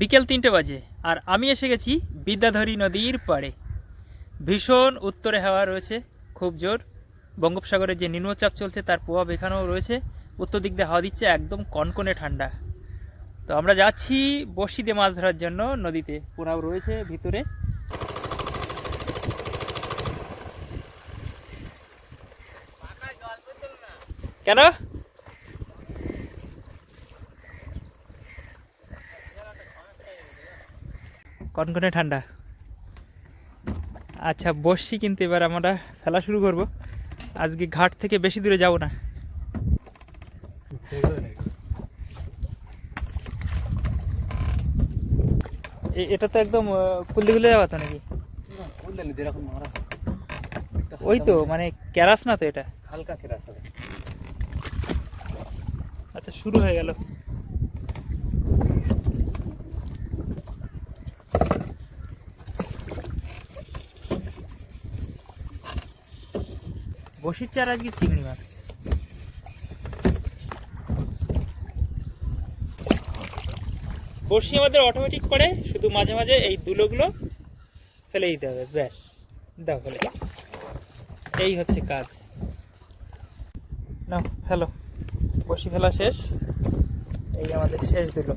বিকেল তিনটে বাজে, আর আমি এসে গেছি বিদ্যাধরী নদীর পাড়ে। ভীষণ উত্তরে হাওয়া রয়েছে, খুব জোর। বঙ্গোপসাগরে যে নিম্নচাপ চলছে, তার প্রভাব এখানেও রয়েছে। উত্তর দিক দিয়ে হাওয়া দিচ্ছে, একদম কনকনে ঠান্ডা। তো আমরা যাচ্ছি দিয়ে মাছ ধরার জন্য নদীতে। পুরাও রয়েছে ভিতরে। কেন? কনকনে ঠান্ডা। আচ্ছা বসছি কিন্তু এবার আমরা ফেলা শুরু করব। আজকে ঘাট থেকে বেশি দূরে যাব না। এটা তো একদম কুলদি খুলে যাওয়া তো নাকি? যেরকম ওই তো মানে ক্যারাস না তো এটা? হালকা কেরাস হবে। আচ্ছা শুরু হয়ে গেল। বসির চার, আজকে চিংড়ি মাছ। বসি আমাদের অটোমেটিক পড়ে শুধু মাঝে মাঝে এই দুলোগুলো ফেলে দিতে হবে, ব্যাস। দাও এই হচ্ছে কাজ। না ফেলো। বসি ফেলা শেষ। এই আমাদের শেষ দুলো।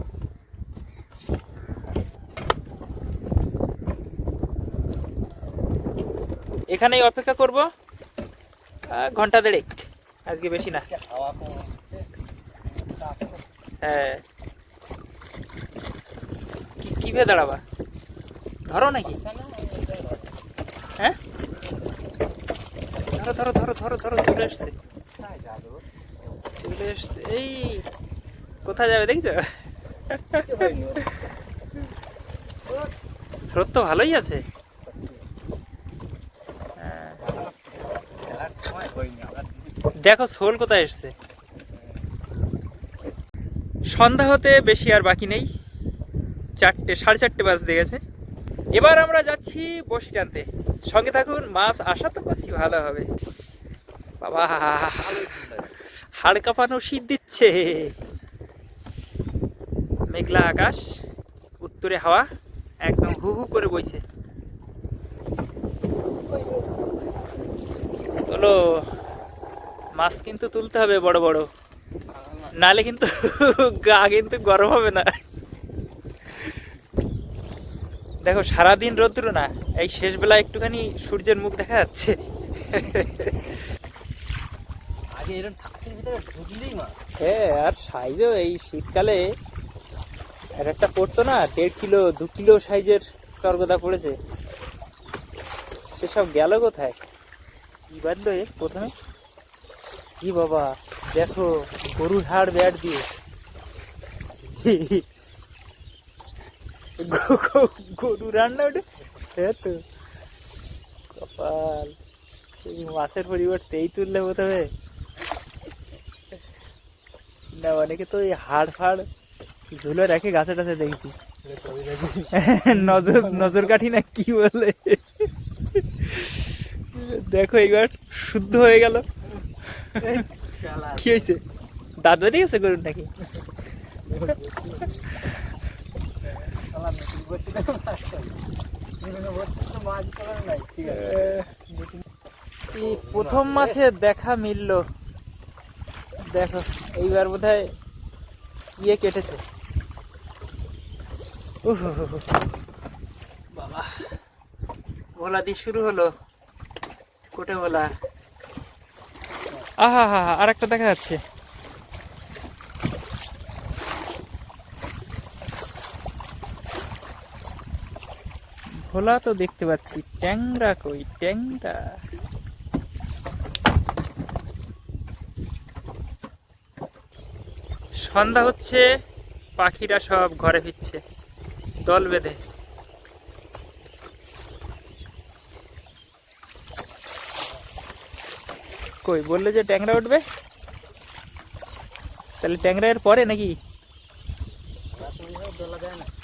এখানেই অপেক্ষা করব। ঘণ্টা দেড়েক। আজকে বেশি না। হ্যাঁ। কি কীভাবে দাঁড়াবা? ধরো নাকি? হ্যাঁ? ধরো ধরো ধরো ধরো ধরো, চলে এসছে? চলে এসছে এই, কোথায় যাবে দেখছ। স্রোত তো ভালোই আছে হ্যাঁ। খেলার সময় হয়নি আমরা দেখো শোল কোথায় এসছে। সন্ধ্যা হতে বেশি আর বাকি নেই। চারটে, সাড়ে চারটে বাজতে গেছে। এবার আমরা যাচ্ছি বসি টানতে। সঙ্গে থাকুন, মাছ আশা তো করছি ভালো হবে। বাবা, হাড় কাঁপানো শীত দিচ্ছে। মেঘলা আকাশ, উত্তরে হাওয়া, একদম হু হু করে বইছে। মাছ কিন্তু তুলতে হবে বড় বড়। নালে কিন্তু গা কিন্তু গরম হবে না। দেখো সারাদিন রৌদ্র না এই শেষ বেলা একটুখানি সূর্যের মুখ দেখা যাচ্ছে। আগে এরকম থাকের ভিতরে মা। হ্যাঁ আর সাইজও এই শীতকালে এক একটা পড়তো না দেড় কিলো দু কিলো সাইজের চর্গদা পড়েছে। সেসব গেল কোথায়? কি বাঁধলো এ প্রথমে? কি বাবা? দেখো, গরুর হাড় ব্যাট দিয়ে। গরু রান্না ওটা? তো। কপাল। মাছের পরিবর্তে এই তুললে প্রথমে। না অনেকে তো এই হাড় ফাড় ঝুলে রাখে গাছে টাছে দেখছি? নজর নজর কাঠি না কি বলে? দেখো এবার শুদ্ধ হয়ে গেল। কি হয়েছে দাঁত বেরিয়ে গেছে গরুর নাকি? প্রথম মাছে দেখা মিললো। দেখো, এইবার বোধ হয় ইয়ে কেটেছে। বাবা, ভোলা দিয়ে শুরু হলো। কোটে ভোলা। আহা, হা হা আর একটা দেখা যাচ্ছে। ভোলা তো দেখতে পাচ্ছি, ট্যাংরা কই, ট্যাংরা? সন্ধ্যা হচ্ছে, পাখিরা সব ঘরে ফিরছে, দল বেঁধে। কই? বললে যে ট্যাংরা উঠবে? তাহলে ট্যাংরা এর পরে নাকি?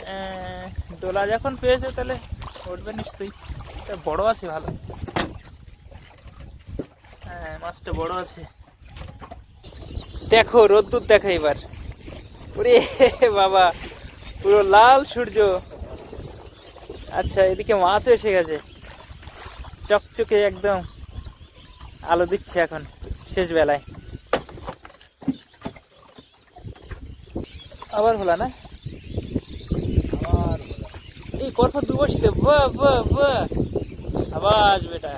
আহ, দোলা যখন পেয়েছে তাহলে উঠবে নিশ্চয়ই। বড় আছে ভালো। হ্যাঁ মাছটা বড় আছে। দেখো রোদ্দুর দেখো এবার। ওরে বাবা পুরো লাল সূর্য। আচ্ছা এদিকে মাছও এসে গেছে। চকচকে একদম। আলো দিচ্ছে এখন শেষ বেলায় আবার হলা না? এই পরপর দু বসিতে আবাস বেটা।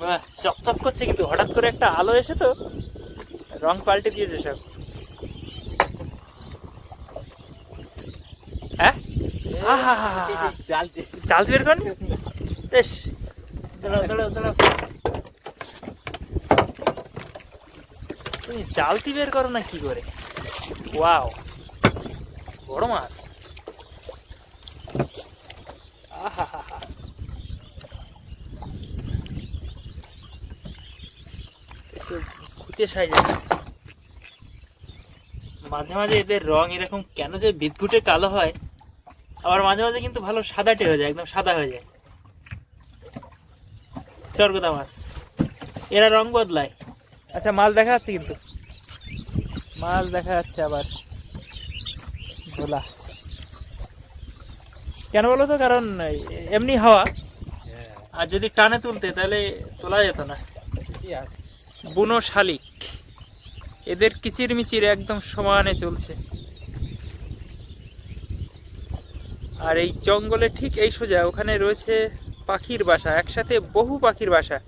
বাহ চকচক করছে কিন্তু হঠাৎ করে একটা আলো এসে তো রং পাল্টে দিয়েছে সব। হ্যাঁ? জাল চাল বের কর বেশ। তুমি জালতি বের করো না কি করে? ওয়াও, বড় মাছ। সাইজে মাঝে মাঝে এদের রং এরকম কেন যে বিদঘুটে কালো হয়, আবার মাঝে মাঝে কিন্তু ভালো সাদাটে হয়ে যায়, একদম সাদা হয়ে যায়। চরগোদা মাছ। এরা রং বদলায়। আচ্ছা মাছ দেখা যাচ্ছে কিন্তু। মাছ দেখা যাচ্ছে আবার। ভোলা কেন বলো তো? কারণ এমনি হাওয়া। হ্যাঁ। আর যদি টানে তুলতে তাহলে তোলা যেত না। বুনো শালিক। এদের কিচির মিচির একদম সমানে চলছে। আর এই জঙ্গলে ঠিক এই সোজা ওখানে রয়েছে পাখির বাসা, একসাথে বহু পাখির বাসা।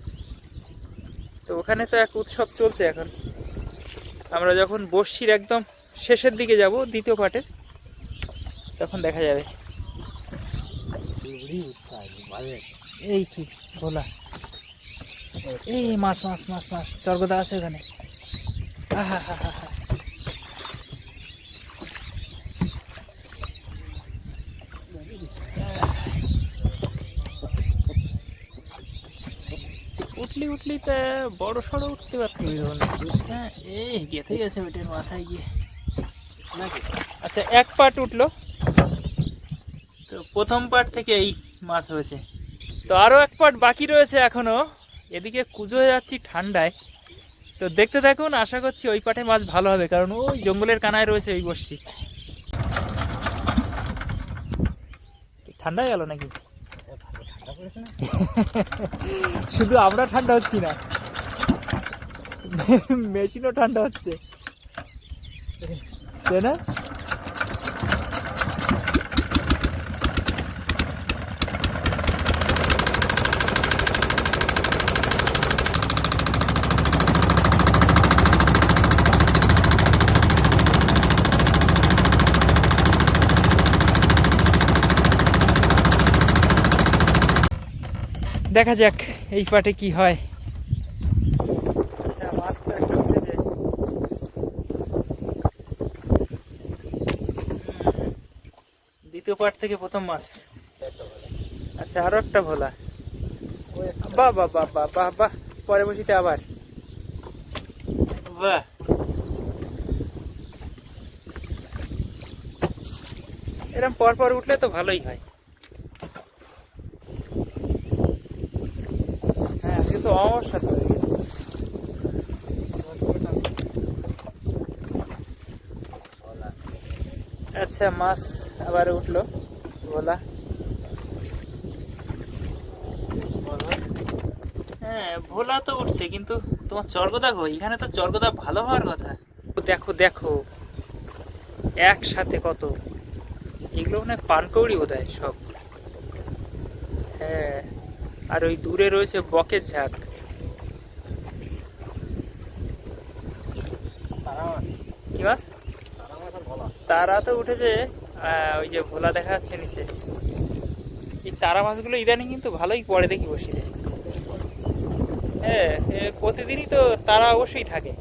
তো ওখানে তো এক উৎসব চলছে এখন। আমরা যখন বর্ষির একদম শেষের দিকে যাব, দ্বিতীয় পাটে, তখন দেখা যাবে। এই কি ভোলা এই মাছ মাছ মাছ মাছ, চর্গদা আছে ওখানে। আহা, হা হা হা। উঠলি উঠলি তা বড় সড়ো উঠতে পারতি হ্যাঁ এই গেথে গেছে ওইটার মাথায় গিয়ে। নাকি? আচ্ছা এক পাট উঠল। তো প্রথম পাট থেকে এই মাছ হয়েছে। তো আরও এক পাট বাকি রয়েছে এখনও এদিকে কুজো হয়ে যাচ্ছি ঠান্ডায়। তো দেখতে থাকুন আশা করছি ওই পাটে মাছ ভালো হবে কারণ ওই জঙ্গলের কানায় রয়েছে ওই বসছি ঠান্ডা গেল নাকি ভালো ঠান্ডা পড়েছে না শুধু আমরা ঠান্ডা হচ্ছি না। মেশিনও ঠান্ডা হচ্ছে। তাই না? দেখা যাক এই পাটে কি হয়। আচ্ছা মাছ তো একটা উঠেছে দ্বিতীয় পাট থেকে প্রথম মাছ। আচ্ছা আরও একটা ভোলা। বাহ বাহ বাহ বাহ বাহ বাহ পরে বসিতে আবার। বাহ। এরকম পর পর উঠলে তো ভালোই হয়। তো আচ্ছা মাছ আবার উঠল। ভোলা হ্যাঁ ভোলা তো উঠছে, কিন্তু তোমার চর্গদা কই? এখানে তো চর্গদা ভালো হওয়ার কথা। দেখো দেখো, একসাথে কত? এগুলো মানে পানকৌড়ি বোধ সব। হ্যাঁ। আর ওই দূরে রয়েছে বকের ঝাঁক। কি মাছ তারা তো উঠেছে ওই যে ভোলা দেখা যাচ্ছে নিচে। এই তারা মাছগুলো ইদানিং কিন্তু ভালোই পড়ে দেখি বসি হ্যাঁ প্রতিদিনই তো তারা অবশ্যই থাকে।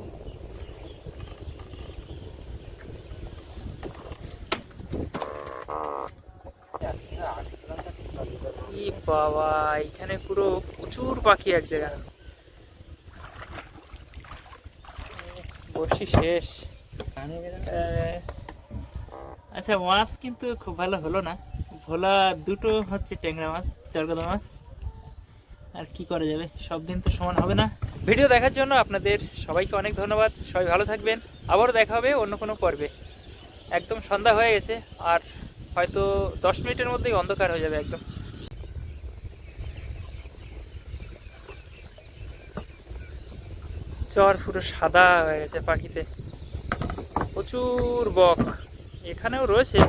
বাবা এখানে পুরো প্রচুর পাখি এক জায়গায়। বসি শেষ। আচ্ছা মাছ কিন্তু খুব ভালো হলো না। ভোলা দুটো হচ্ছে ট্যাংরা মাছ চরগদা মাছ। আর কি করা যাবে? সব দিন তো সমান হবে না। ভিডিও দেখার জন্য আপনাদের সবাইকে অনেক ধন্যবাদ। সবাই ভালো থাকবেন। আবারও দেখা হবে অন্য কোনো পর্বে। একদম সন্ধ্যা হয়ে গেছে আর হয়তো দশ মিনিটের মধ্যেই অন্ধকার হয়ে যাবে একদম। চর পুরো সাদা হয়ে গেছে পাখিতে। প্রচুর বক। এখানেও রয়েছে।